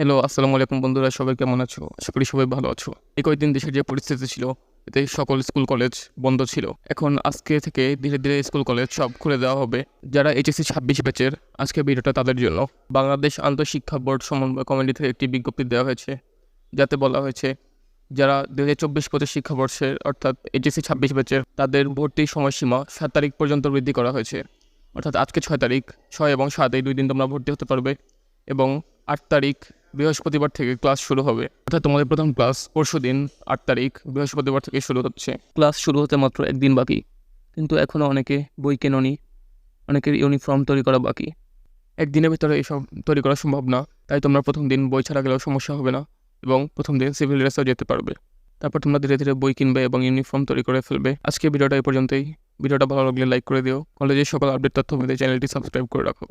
Hello আসসালামু আলাইকুম বন্ধুরা, সবাই কেমন আছো? আশা করি সবাই ভালো আছো। এই কয়েকদিন দেশের যে পরিস্থিতি ছিল, এতে সকল স্কুল কলেজ বন্ধ ছিল। এখন আজকে থেকে ধীরে ধীরে স্কুল কলেজ সব খুলে দেওয়া হবে। যারা এইচএসসি ছাব্বিশ ব্যাচের, আজকে ভিডিওটা তাদের জন্য। বাংলাদেশ আন্তঃশিক্ষা বোর্ড সমন্বয় কমিটি থেকে একটি বিজ্ঞপ্তি দেওয়া হয়েছে। যাতে বলা হয়েছে, যারা দু হাজার চব্বিশ পঁচিশ শিক্ষাবর্ষের অর্থাৎ এইচএসসি ছাব্বিশ ব্যাচের, তাদের ভর্তির সময়সীমা সাত তারিখ পর্যন্ত বৃদ্ধি করা হয়েছে। অর্থাৎ আজকে ছয় তারিখ, ছয় এবং সাত এই দুই দিন তোমরা ভর্তি হতে পারবে। এবং আট তারিখ বৃহস্পতিবার থেকে ক্লাস শুরু হবে। অর্থাৎ তোমাদের প্রথম ক্লাস পরশু দিন আট তারিখ বৃহস্পতিবার থেকে শুরু হচ্ছে। ক্লাস শুরু হতে মাত্র একদিন বাকি কিন্তু এখনও অনেকে বই কেননি অনেকের ইউনিফর্ম তৈরি করা বাকি। একদিনের ভিতরে এসব তৈরি করা সম্ভব না তাই তোমরা প্রথম দিন বই ছাড়া গেলেও সমস্যা হবে না এবং প্রথম দিন সিভিল ড্রেসেও যেতে পারবে। তারপর তোমরা ধীরে ধীরে বই কিনবে এবং ইউনিফর্ম তৈরি করে ফেলবে। আজকে ভিডিওটা এই পর্যন্তই। ভিডিওটা ভালো লাগলে লাইক করে দিও। কলেজের সকল আপডেট তথ্য পেতে চ্যানেলটি সাবস্ক্রাইব করে রাখো।